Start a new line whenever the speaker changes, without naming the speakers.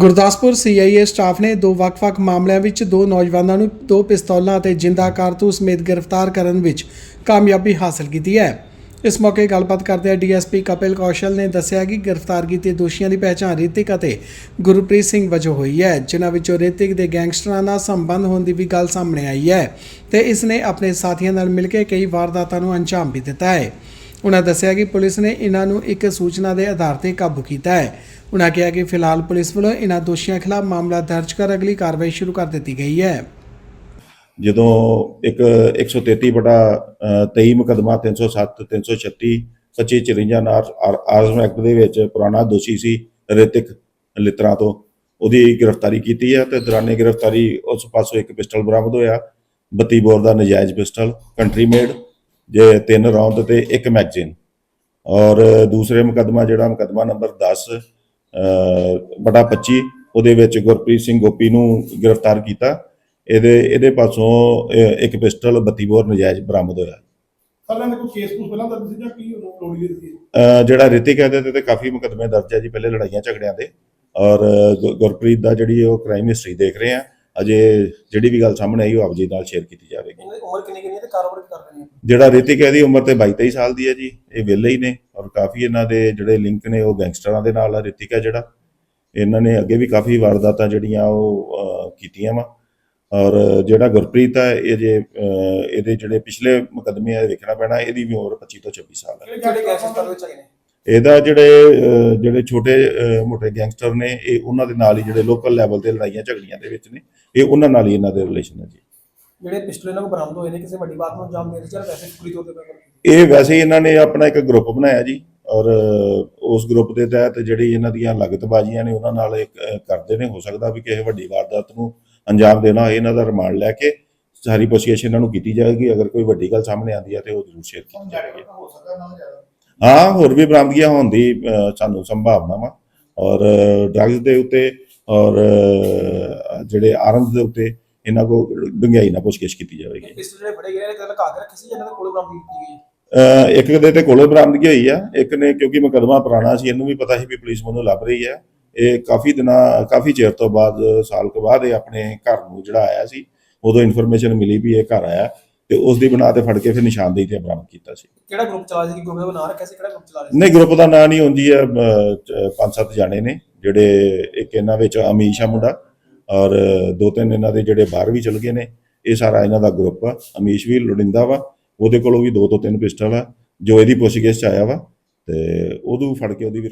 Gurdaspur CIA staff ਨੇ ਦੋ ਵੱਖ-ਵੱਖ ਮਾਮਲਿਆਂ ਵਿੱਚ ਦੋ ਨੌਜਵਾਨਾਂ ਨੂੰ ਦੋ ਪਿਸਤੌਲਾਂ ਅਤੇ ਜਿੰਦਾ ਕਾਰਤੂਸ ਸਮੇਤ ਗ੍ਰਿਫਤਾਰ ਕਰਨ ਵਿੱਚ ਕਾਮਯਾਬੀ ਹਾਸਲ ਕੀਤੀ ਹੈ। ਇਸ ਮੌਕੇ ਗੱਲਬਾਤ ਕਰਦਿਆਂ ਡੀਐਸਪੀ ਕਪਿਲ ਕੌਸ਼ਲ ਨੇ ਦੱਸਿਆ ਕਿ ਗ੍ਰਿਫਤਾਰ ਕੀਤੇ ਦੋਸ਼ੀਆਂ ਦੀ ਪਹਿਚਾਣ ਰਿਤਿਕ ਅਤੇ ਗੁਰਪ੍ਰੀਤ ਸਿੰਘ ਵਜੋਂ ਹੋਈ ਹੈ, ਜਿਨ੍ਹਾਂ ਵਿੱਚੋਂ ਰਿਤਿਕ ਦੇ ਗੈਂਗਸਟਰਾਂ ਨਾਲ ਸੰਬੰਧ ਹੋਣ ਦੀ ਵੀ ਗੱਲ ਸਾਹਮਣੇ ਆਈ ਹੈ ਤੇ ਇਸ ਨੇ ਆਪਣੇ ਸਾਥੀਆਂ ਨਾਲ ਮਿਲ ਕੇ ਕਈ ਵਾਰਦਾਤਾਂ ਨੂੰ ਅੰਜਾਮ ਵੀ ਦਿੱਤਾ ਹੈ। ਉਨ੍ਹਾਂ ਦੱਸਿਆ ਕਿ ਪੁਲਿਸ ਨੇ ਇਹਨਾਂ ਨੂੰ ਇੱਕ ਸੂਚਨਾ ਦੇ ਆਧਾਰ ਤੇ ਕਾਬੂ ਕੀਤਾ ਹੈ। ਉਨ੍ਹਾਂ ਕਿਹਾ ਕਿ ਫਿਲਹਾਲ ਪੁਲਿਸ ਵੱਲੋਂ ਇਹਨਾਂ ਦੋਸ਼ੀਆਂ ਖਿਲਾਫ ਮਾਮਲਾ ਦਰਜ ਕਰ ਅਗਲੀ ਕਾਰਵਾਈ ਸ਼ੁਰੂ ਕਰ ਦਿੱਤੀ ਗਈ ਹੈ।
ਜਦੋਂ ਇੱਕ 133 ਬਟਾ 23 ਮੁਕਦਮਾ 307 336 2554 ਨਾਲ ਆਰ- ਐਕਟ ਦੇ ਵਿੱਚ ਪੁਰਾਣਾ ਦੋਸ਼ੀ ਸੀ ਰਿਤਿਕ ਲਿਤਰਾ ਤੋਂ। ਉਹਦੀ ਗ੍ਰਿਫਤਾਰੀ ਕੀਤੀ ਹੈ ਤੇ ਦੌਰਾਨੇ ਗ੍ਰਿਫਤਾਰੀ ਉਸ ਪਾਸੋਂ ਇੱਕ ਪਿਸਟਲ ਬਰਾਮਦ ਹੋਇਆ। 32 ਬੋਰ ਦਾ ਨਜਾਇਜ਼ ਪਿਸਟਲ, ਕੰਟਰੀ ਮੇਡ। ਜੇ ਤਿੰਨ ਰੌਂਦ ਤੇ ਇੱਕ ਮੈਗਜ਼ੀਨ ਔਰ ਦੂਸਰੇ ਮੁਕਦਮਾ ਜਿਹੜਾ ਮੁਕਦਮਾ ਨੰਬਰ 10 ਅ, ਬਟਾ 25 ਉਹਦੇ ਵਿੱਚ ਗੁਰਪ੍ਰੀਤ ਸਿੰਘ ਗੋਪੀ ਨੂੰ ਗ੍ਰਿਫਤਾਰ ਕੀਤਾ। ਇਹਦੇ ਇਹਦੇ ਪਾਸੋਂ ਇੱਕ ਪਿਸਟਲ 32 ਬੋਰ ਨਜਾਇਜ਼ ਬਰਾਮਦ ਹੋਇਆ।
ਦੇ ਕੋਈ ਕੇਸ ਕੁਝ ਪਹਿਲਾਂ ਦਰਜ ਸੀ ਜਾਂ ਕੀ ਉਹਨੂੰ ਲੋੜੀ ਦੇ ਸੀ
ਅ, ਜਿਹੜਾ ਰਿਤਿਕ ਹੈ ਤੇ ਕਾਫੀ ਮੁਕਦਮੇ ਦਰਜ ਹੈ ਜੀ ਪਹਿਲੇ ਲੜਾਈਆਂ ਝਗੜਿਆਂ ਦੇ। ਔਰ ਗੁਰਪ੍ਰੀਤ ਦਾ ਜਿਹੜੀ ਉਹ ਕ੍ਰਾਈਮ ਹਿਸਟਰੀ ਦੇਖ ਰਹੇ ਆ ਅਜੇ ਜਿਹੜੀ ਵੀ ਗੱਲ ਸਾਹਮਣੇ ਆਈ ਉਹ ਆਪ ਜੀ ਨਾਲ ਸ਼ੇਅਰ ਕੀਤੀ ਜਾਵੇਗੀ।
ਦੀ ਉਮਰ ਕਿੰਨੀ ਕਿੰਨੀ ਹੈ ਤੇ ਕਾਰੋਬਾਰ ਕਰਦੇ ਨੇ
ਜਿਹੜਾ ਰਿਤਿਕ ਹੈ ਇਹਦੀ ਉਮਰ ਤੇ 22 23 ਸਾਲ ਦੀ ਹੈ ਜੀ ਇਹ ਵਿਹਲੇ ਹੀ ਨੇ ਔਰ ਕਾਫੀ ਇਹਨਾਂ ਦੇ ਜਿਹੜੇ ਲਿੰਕ ਨੇ ਉਹ ਗੈਂਗਸਟਰਾਂ ਦੇ ਨਾਲ ਆ ਰਿਤਿਕ ਹੈ ਜਿਹੜਾ। ਇਹਨਾਂ ਨੇ ਅੱਗੇ ਵੀ ਕਾਫੀ ਵਾਰਦਾਤਾਂ ਜਿਹੜੀਆਂ ਉਹ ਕੀਤੀਆਂ ਵਾ। ਔਰ ਜਿਹੜਾ ਗੁਰਪ੍ਰੀਤ ਹੈ ਇਹ ਜੇ ਇਹਦੇ ਜਿਹੜੇ ਪਿਛਲੇ ਮੁਕੱਦਮੇ ਆ ਵੇਖਣਾ ਪੈਣਾ ਇਹਦੀ ਵੀ ਉਮਰ 25 ਤੋਂ 26 ਸਾਲ ਹੈ।
ਕਿਹੜੇ ਕੇਸ ਵਿੱਚ ਆਏ ਨੇ
ਇਹਦਾ ਜਿਹੜੇ ਜਿਹੜੇ ਛੋਟੇ ਮੋਟੇ ਗੈਂਗਸਟਰ ਨੇ ਇਹ ਉਹਨਾਂ ਦੇ ਨਾਲ ਹੀ ਜਿਹੜੇ ਲੋਕਲ ਲੈਵਲ ਤੇ ਲੜਾਈਆਂ ਝਗੜੀਆਂ ਦੇ ਵਿੱਚ ਨੇ ਇਹ ਉਹਨਾਂ ਨਾਲ ਹੀ ਇਹਨਾਂ ਦੇ ਰਿਲੇਸ਼ਨ ਹੈ ਜੀ।
ਜਿਹੜੇ ਪਿਸਟਲ ਇਹਨਾਂ ਕੋਲ ਬਰਾਮਦ ਹੋਏ ਨੇ ਕਿਸੇ ਵੱਡੀ ਬਾਤ ਨੂੰ ਅੰਜਾਮ ਦੇਣ ਚਾਹ ਵੈਸੇ ਪੂਰੀ ਤੌਰ ਤੇ
ਇਹ ਵੈਸੇ ਹੀ ਇਹਨਾਂ ਨੇ ਆਪਣਾ ਇੱਕ ਗਰੁੱਪ ਬਣਾਇਆ ਜੀ ਔਰ ਉਸ ਗਰੁੱਪ ਦੇ ਤਹਿਤ ਜਿਹੜੀ ਇਹਨਾਂ ਦੀਆਂ ਲਗਤਬਾਜ਼ੀਆਂ ਨੇ ਉਹਨਾਂ ਨਾਲ ਕਰਦੇ ਨੇ ਹੋ ਸਕਦਾ ਵੀ ਕਿਸੇ ਵੱਡੀ ਵਾਰਦਾਤ ਨੂੰ ਅੰਜਾਮ ਦੇਣਾ ਹੋਏ ਇਹਨਾਂ ਦਾ ਰਿਮਾਂਡ ਲੈ ਕੇ ਸਾਰੀ ਪੁੱਛਗਿੱਛ ਇਹਨਾਂ ਨੂੰ ਕੀਤੀ ਜਾਏਗੀ ਅਗਰ ਕੋਈ ਵੱਡੀ ਗੱਲ ਸਾਹਮਣੇ ਆਉਂਦੀ ਹੈ ਤੇ ਉਹ ਜ਼ਰੂਰ ਸ਼ੇਅਰ ਕੀਤੀ ਜਾਏਗੀ।
ਹੋ
ਹੋਰ ਵੀ ਬਰਾਮਦਗੀਆਂ ਹੋਣ ਦੀ ਸਾਨੂੰ ਸੰਭਾਵਨਾ ਵਾ ਔਰ ਡਰੱਗਸ ਦੇ ਉੱਤੇ ਔਰ ਜਿਹੜੇ ਆਰਮਸ ਦੇ ਉੱਤੇ ਇਹਨਾਂ ਕੋ ਡੂੰਘਾਈ ਨਾਲ ਪੁੱਛਗਿੱਛ ਕੀਤੀ ਜਾਵੇਗੀ।
ਪਿਸਟਲ ਜਿਹੜੇ ਫੜੇ ਗਏ ਨੇ ਕਿਤੇ ਲਗਾ ਕੇ ਰੱਖੇ ਸੀ ਇਹਨਾਂ ਦੇ ਕੋਲ ਬਰਾਮਦ ਕੀਤੀ ਗਈ?
ਅਹ ਇੱਕ ਦੇ ਤੇ ਕੋਲੋਂ ਬਰਾਮਦਗੀ ਹੋਈ ਆ। ਇੱਕ ਨੇ ਕਿਉਂਕਿ ਮੁਕੱਦਮਾ ਪੁਰਾਣਾ ਸੀ ਇਹਨੂੰ ਵੀ ਪਤਾ ਸੀ ਵੀ ਪੁਲਿਸ ਮੈਨੂੰ ਲੱਭ ਰਹੀ ਹੈ ਇਹ ਕਾਫੀ ਦਿਨਾਂ ਕਾਫੀ ਚਿਰ ਤੋਂ ਬਾਅਦ ਸਾਲ ਕੁ ਬਾਅਦ ਇਹ ਆਪਣੇ ਘਰ ਨੂੰ ਜਿਹੜਾ ਆਇਆ ਸੀ ਉਦੋਂ ਇਨਫੋਰਮੇਸ਼ਨ ਮਿਲੀ ਵੀ ਇਹ ਘਰ ਆਇਆ। ਤੇ ਉਸ ਦੀ ਬਣਾ ਤੇ ਫੜ ਕੇ ਫਿਰ ਨਿਸ਼ਾਨਦੇਹੀ ਤੇ ਬਰਾਮਦ ਕੀਤਾ ਸੀ।
ਕਿਹੜਾ ਗਰੁੱਪ ਚਲਾ ਸੀ? ਗਰੁੱਪ ਦਾ ਨਾਂ ਰੱਖਿਆ ਸੀ? ਕਿਹੜਾ ਗਰੁੱਪ ਚਲਾ ਰਿਹਾ ਸੀ?
ਨਹੀਂ ਗਰੁੱਪ ਦਾ ਨਾਂ ਨਹੀਂ ਹੁੰਦੀ ਹੈ ਪੰਜ ਸੱਤ ਜਾਣੇ ਨੇ ਜਿਹੜੇ ਇੱਕ ਇਹਨਾਂ ਵਿੱਚ ਅਮੀਸ਼ ਮੁੰਡਾ ਔਰ ਦੋ ਤਿੰਨ ਇਹਨਾਂ ਦੇ ਜਿਹੜੇ ਬਾਹਰ ਵੀ ਚਲ ਗਏ ਨੇ ਇਹ ਸਾਰਾ ਇਹਨਾਂ ਦਾ ਗਰੁੱਪ ਆ। ਅਮੀਸ਼ ਵੀ ਲੋੜਿੰਦਾ ਵਾ ਉਹਦੇ ਕੋਲੋਂ ਵੀ ਦੋ ਤੋਂ ਤਿੰਨ ਪਿਸਟਲ ਆ ਜੋ ਇਹਦੀ ਪੁੱਛਗਿੱਛ ਚ ਆਇਆ ਵਾ ਤੇ ਉਹਨੂੰ ਫੜ ਕੇ ਉਹਦੀ ਵੀ